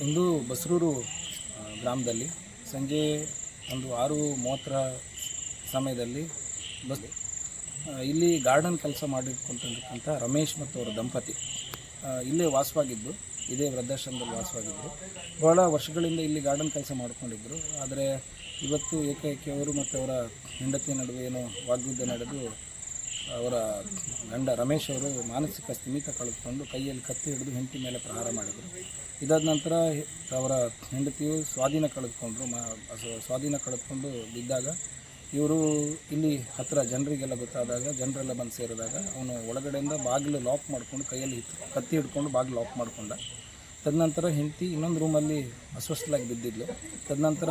ಇಂದು ಬಸರೂರು ಗ್ರಾಮದಲ್ಲಿ ಸಂಜೆ ಒಂದು ಆರು ಮೂವತ್ತರ ಸಮಯದಲ್ಲಿ ಬಸ್ ಇಲ್ಲಿ ಗಾರ್ಡನ್ ಕೆಲಸ ಮಾಡಿಕೊಂಡಿರ್ತಕ್ಕಂಥ ರಮೇಶ್ ಮತ್ತು ಅವರ ದಂಪತಿ ಇಲ್ಲೇ ವಾಸವಾಗಿದ್ದು, ಇದೇ ವೃದ್ಧಾಶ್ರಮದಲ್ಲಿ ವಾಸವಾಗಿದ್ದರು ಬಹಳ ವರ್ಷಗಳಿಂದ ಇಲ್ಲಿ ಗಾರ್ಡನ್ ಕೆಲಸ ಮಾಡಿಕೊಂಡಿದ್ದರು ಆದರೆ ಇವತ್ತು ಏಕೈಕಿ ಅವರು ಮತ್ತು ಅವರ ಹೆಂಡತಿ ನಡುವೆ ಏನೋ ವಾಗ್ಯುದ್ಧ ನಡೆದು ಅವರ ಗಂಡ ರಮೇಶ್ ಅವರು ಮಾನಸಿಕ ಸ್ಥಿಮಿತ ಕಳೆದುಕೊಂಡು ಕೈಯಲ್ಲಿ ಕತ್ತಿ ಹಿಡಿದು ಹೆಂಡತಿ ಮೇಲೆ ಪ್ರಹಾರ ಮಾಡಿದರು. ಇದಾದ ನಂತರ ಅವರ ಹೆಂಡತಿಯು ಸ್ವಾಧೀನ ಕಳೆದುಕೊಂಡ್ರು. ಮಾ ಸ್ವಾಧೀನ ಕಳೆದುಕೊಂಡು ಬಿದ್ದಾಗ ಇವರು ಇಲ್ಲಿ ಹತ್ತಿರ ಜನರಿಗೆಲ್ಲ ಗೊತ್ತಾದಾಗ, ಜನರೆಲ್ಲ ಬಂದು ಸೇರಿದಾಗ ಅವನು ಒಳಗಡೆಯಿಂದ ಬಾಗಿಲು ಲಾಕ್ ಮಾಡಿಕೊಂಡು ಕೈಯಲ್ಲಿ ಕತ್ತಿ ಹಿಡ್ಕೊಂಡು ಬಾಗಿಲು ಲಾಕ್ ಮಾಡಿಕೊಂಡ. ತದನಂತರ ಹೆಂಡತಿ ಇನ್ನೊಂದು ರೂಮಲ್ಲಿ ಅಸ್ವಸ್ಥಲಾಗಿ ಬಿದ್ದಿದ್ಲು. ತದನಂತರ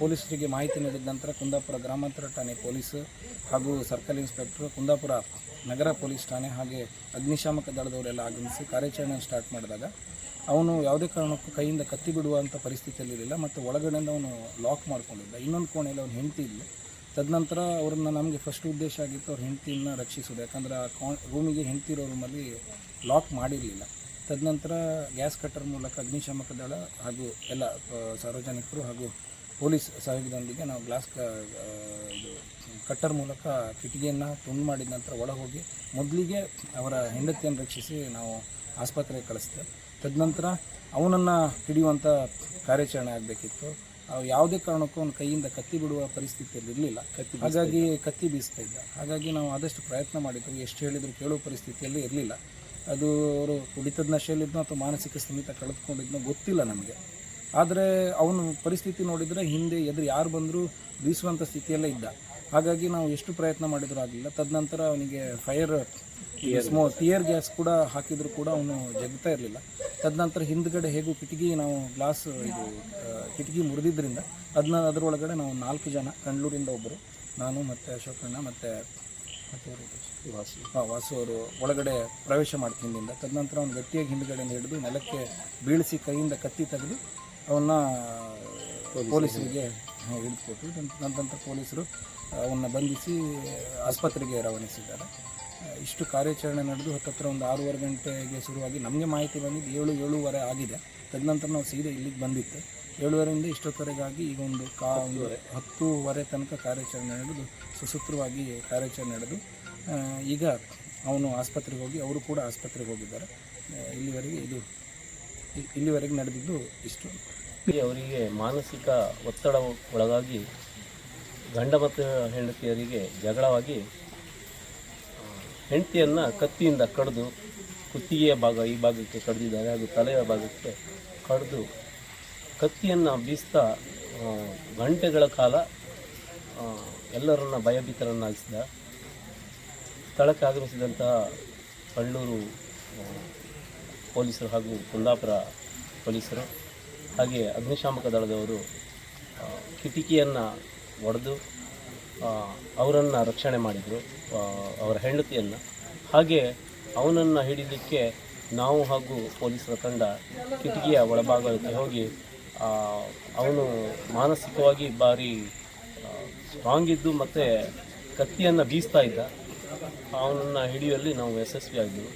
ಪೊಲೀಸರಿಗೆ ಮಾಹಿತಿ ನೀಡಿದ ನಂತರ ಕುಂದಾಪುರ ಗ್ರಾಮಾಂತರ ಠಾಣೆ ಪೊಲೀಸ್ ಹಾಗೂ ಸರ್ಕಲ್ ಇನ್ಸ್ಪೆಕ್ಟರ್ ಕುಂದಾಪುರ ನಗರ ಪೊಲೀಸ್ ಠಾಣೆ ಹಾಗೆ ಅಗ್ನಿಶಾಮಕ ದಳದವರೆಲ್ಲ ಆಗಮಿಸಿ ಕಾರ್ಯಾಚರಣೆ ಸ್ಟಾರ್ಟ್ ಮಾಡಿದಾಗ ಅವನು ಯಾವುದೇ ಕಾರಣಕ್ಕೂ ಕೈಯಿಂದ ಕತ್ತಿ ಬಿಡುವಂಥ ಪರಿಸ್ಥಿತಿಯಲ್ಲಿ ಇರಲಿಲ್ಲ ಮತ್ತು ಒಳಗಡೆಯಿಂದ ಅವನು ಲಾಕ್ ಮಾಡಿಕೊಂಡಿದ್ದ. ಇನ್ನೊಂದು ಕೋಣೆಯಲ್ಲಿ ಅವನು ಹೆಂಡತಿ ಇದ್ಲು. ತದನಂತರ ಅವ್ರನ್ನ ನಮಗೆ ಫಸ್ಟ್ ಉದ್ದೇಶ ಆಗಿತ್ತು ಅವ್ರ ಹೆಂಡತಿಯನ್ನು ರಕ್ಷಿಸೋದು ಯಾಕಂದರೆ ಆ ಕಾ ರೂಮಿಗೆ ಹೆಂಡತಿ ಇರೋ ರೂಮಲ್ಲಿ ಲಾಕ್ ಮಾಡಿರಲಿಲ್ಲ. ತದನಂತರ ಗ್ಯಾಸ್ ಕಟ್ಟರ್ ಮೂಲಕ ಅಗ್ನಿಶಾಮಕ ದಳ ಹಾಗೂ ಎಲ್ಲ ಸಾರ್ವಜನಿಕರು ಹಾಗೂ ಪೊಲೀಸ್ ಸಹಯೋಗದೊಂದಿಗೆ ನಾವು ಗ್ಲಾಸ್ ಕ ಇದು ಕಟ್ಟರ್ ಮೂಲಕ ಕಿಟಕಿಯನ್ನು ತುಂಡು ಮಾಡಿದ ನಂತರ ಒಳ ಹೋಗಿ ಮೊದಲಿಗೆ ಅವರ ಹೆಂಡತಿಯನ್ನು ರಕ್ಷಿಸಿ ನಾವು ಆಸ್ಪತ್ರೆಗೆ ಕಳಿಸ್ತೇವೆ ತದನಂತರ ಅವನನ್ನು ಹಿಡಿಯುವಂಥ ಕಾರ್ಯಾಚರಣೆ ಆಗಬೇಕಿತ್ತು. ಅವು ಯಾವುದೇ ಕಾರಣಕ್ಕೂ ಅವನ ಕೈಯಿಂದ ಕತ್ತಿ ಬಿಡುವ ಪರಿಸ್ಥಿತಿಯಲ್ಲಿ ಇರಲಿಲ್ಲ. ಕತ್ತಿ ಹಾಗಾಗಿ ಕತ್ತಿ ಬೀಸ್ತಾ ಇದ್ದ. ಹಾಗಾಗಿ ನಾವು ಆದಷ್ಟು ಪ್ರಯತ್ನ ಮಾಡಿದ್ದೆವು. ಎಷ್ಟು ಹೇಳಿದರೂ ಕೇಳುವ ಪರಿಸ್ಥಿತಿಯಲ್ಲಿ ಇರಲಿಲ್ಲ. ಅದು ಅವರು ಕುಡಿತದ ನಶೆಯಲ್ಲಿದ್ನೋ ಅಥವಾ ಮಾನಸಿಕ ಸ್ಥಿಮಿತ ಕಳೆದುಕೊಂಡಿದ್ನೋ ಗೊತ್ತಿಲ್ಲ ನಮಗೆ. ಆದರೆ ಅವನು ಪರಿಸ್ಥಿತಿ ನೋಡಿದರೆ ಹಿಂದೆ ಎದುರು ಯಾರು ಬಂದರೂ ಬೀಸುವಂಥ ಸ್ಥಿತಿಯಲ್ಲೇ ಇದ್ದ. ಹಾಗಾಗಿ ನಾವು ಎಷ್ಟು ಪ್ರಯತ್ನ ಮಾಡಿದರೂ ಆಗಲಿಲ್ಲ. ತದನಂತರ ಅವನಿಗೆ ಫೈರ್ ಸ್ಮೋ ಟಿಯರ್ ಗ್ಯಾಸ್ ಕೂಡ ಹಾಕಿದರೂ ಕೂಡ ಅವನು ಜಗ್ತಾ ಇರಲಿಲ್ಲ. ತದನಂತರ ಹಿಂದ್ಗಡೆ ಹೇಗೂ ಕಿಟಕಿ ನಾವು ಗ್ಲಾಸ್ ಇದು ಕಿಟಕಿ ಮುರಿದಿದ್ದರಿಂದ ಅದನ್ನ ಅದರೊಳಗಡೆ ನಾವು ನಾಲ್ಕು ಜನ ಕಂಡ್ಲೂರಿಂದ ಒಬ್ಬರು ನಾನು ಮತ್ತು ಅಶೋಕಣ್ಣ ಮತ್ತು ವಾಸು ಹಾಂ ವಾಸು ಅವರು ಒಳಗಡೆ ಪ್ರವೇಶ ಮಾಡ್ತೀನಿ ಹಿಂದಿಂದ ತದನಂತರ ಅವನು ಗಟ್ಟಿಯಾಗಿ ಹಿಂದ್ಗಡೆಯಿಂದ ಹಿಡಿದು ನೆಲಕ್ಕೆ ಬೀಳಿಸಿ ಕೈಯಿಂದ ಕತ್ತಿ ತೆಗೆದು ಅವನ್ನ ಪೊಲೀಸರಿಗೆ ಹಿಡಿದುಕೊಟ್ಟು ನಂತರ ಪೊಲೀಸರು ಅವನ್ನ ಬಂಧಿಸಿ ಆಸ್ಪತ್ರೆಗೆ ರವಾನಿಸಿದ್ದಾರೆ. ಇಷ್ಟು ಕಾರ್ಯಾಚರಣೆ ನಡೆದು ಹತ್ತತ್ರ ಒಂದು ಆರೂವರೆ ಗಂಟೆಗೆ ಶುರುವಾಗಿ ನಮಗೆ ಮಾಹಿತಿ ಬಂದಿದ್ದು ಏಳು ಏಳೂವರೆ ಆಗಿದೆ. ತದನಂತರ ನಾವು ಸೀರೆ ಇಲ್ಲಿಗೆ ಬಂದಿತ್ತು ಏಳುವರೆಯಿಂದ ಇಷ್ಟೊತ್ತವರೆಗಾಗಿ ಈಗ ಒಂದು ಕಾ, ಒಂದು ಹತ್ತೂವರೆ ತನಕ ಕಾರ್ಯಾಚರಣೆ ನಡೆದು, ಸುಸೂತ್ರವಾಗಿ ಕಾರ್ಯಾಚರಣೆ ನಡೆದು ಈಗ ಅವನು ಆಸ್ಪತ್ರೆಗೆ ಹೋಗಿ, ಅವರು ಕೂಡ ಆಸ್ಪತ್ರೆಗೆ ಹೋಗಿದ್ದಾರೆ. ಇಲ್ಲಿವರೆಗೆ ಇದು ಇಲ್ಲಿವರೆಗೆ ನಡೆದಿದ್ದು ಇಷ್ಟು. ಅವರಿಗೆ ಮಾನಸಿಕ ಒತ್ತಡ ಒಳಗಾಗಿ ಗಂಡ ಮತ್ತು ಹೆಂಡತಿಯರಿಗೆ ಜಗಳವಾಗಿ ಹೆಂಡತಿಯನ್ನು ಕತ್ತಿಯಿಂದ ಕಡಿದು, ಕುತ್ತಿಗೆಯ ಭಾಗ, ಈ ಭಾಗಕ್ಕೆ ಕಡಿದಿದ್ದಾರೆ ಹಾಗೂ ತಲೆಯ ಭಾಗಕ್ಕೆ ಕಡಿದು ಕತ್ತಿಯನ್ನು ಬೀಸ್ತಾ ಗಂಟೆಗಳ ಕಾಲ ಎಲ್ಲರನ್ನ ಭಯಭೀತರನ್ನಾಗಿಸಿದ, ಸ್ಥಳಕ್ಕೆ ಆಗಮಿಸಿದಂತಹ ಕಳ್ಳೂರು ಪೊಲೀಸರು ಹಾಗೂ ಕುಂದಾಪುರ ಪೊಲೀಸರು ಹಾಗೆ ಅಗ್ನಿಶಾಮಕ ದಳದವರು ಕಿಟಕಿಯನ್ನು ಒಡೆದು ಅವರನ್ನು ರಕ್ಷಣೆ ಮಾಡಿದರು ಅವರ ಹೆಂಡತಿಯನ್ನು. ಹಾಗೆ ಅವನನ್ನು ಹಿಡಿಯಲಿಕ್ಕೆ ನಾವು ಹಾಗೂ ಪೊಲೀಸರ ತಂಡ ಕಿಟಕಿಯ ಒಳಭಾಗಕ್ಕೆ ಹೋಗಿ ಅವನು ಮಾನಸಿಕವಾಗಿ ಭಾರಿ ಸ್ಟ್ರಾಂಗ್ ಇದ್ದು ಮತ್ತು ಕತ್ತಿಯನ್ನು ಬೀಸ್ತಾ ಇದ್ದ. ಅವನನ್ನು ಹಿಡಿಯುವಲ್ಲಿ ನಾವು ಯಶಸ್ವಿಯಾಗಿದ್ದೆವು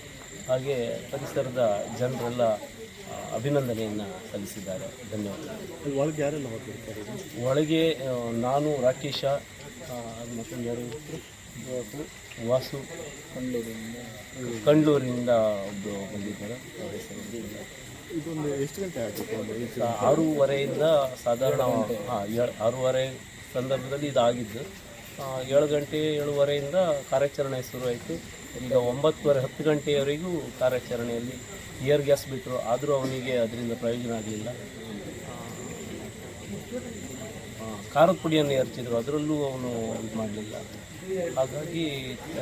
ಹಾಗೆ ಪರಿಸರದ ಜನರೆಲ್ಲ ಅಭಿನಂದನೆಯನ್ನು ಸಲ್ಲಿಸಿದ್ದಾರೆ. ಧನ್ಯವಾದಗಳು. ಒಳಗೆ ಯಾರೆಲ್ಲ ಒಳಗೆ ನಾನು ರಾಕೇಶ ಮತ್ತು ಮತ್ತೊಂದು ಯಾರು ವಾಸು ಕಂಡ್ಲೂರಿಂದ ಒಬ್ಬರು ಬಂದಿದ್ದಾರೆ. ಅವ್ರ ಹೆಸರು ಇದೊಂದು ಎಷ್ಟು ಗಂಟೆ ಆಗಿತ್ತು ಒಂದು ಈ ಆರೂವರೆಯಿಂದ ಸಾಧಾರಣ ಹಾಂ ಆರೂವರೆ ಸಂದರ್ಭದಲ್ಲಿ ಇದಾಗಿದ್ದು ಆ, ಏಳು ಗಂಟೆ ಏಳುವರೆಯಿಂದ ಕಾರ್ಯಾಚರಣೆ ಶುರುವಾಯಿತು. ಈಗ ಒಂಬತ್ತುವರೆ ಹತ್ತು ಗಂಟೆಯವರೆಗೂ ಕಾರ್ಯಾಚರಣೆಯಲ್ಲಿ ಇಯರ್ ಗ್ಯಾಸ್ ಬಿಟ್ಟರು ಆದರೂ ಅವನಿಗೆ ಅದರಿಂದ ಪ್ರಯೋಜನ ಆಗಲಿಲ್ಲ. ಖಾರದ ಪುಡಿಯನ್ನು ಎರಚಿದ್ರು ಅದರಲ್ಲೂ ಅವನು ಇದು ಮಾಡಲಿಲ್ಲ. ಹಾಗಾಗಿ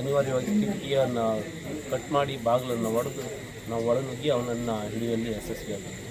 ಅನಿವಾರ್ಯವಾಗಿ ಕಿಟಕಿಯನ್ನು ಕಟ್ ಮಾಡಿ ಬಾಗಿಲನ್ನು ಒಡೆದು, ನಾವು ಒಳನುಗ್ಗಿ ಅವನನ್ನು ಹಿಡಿಯುವಲ್ಲಿ ಯಶಸ್ವಿಯಾಗಿದ್ದೀವಿ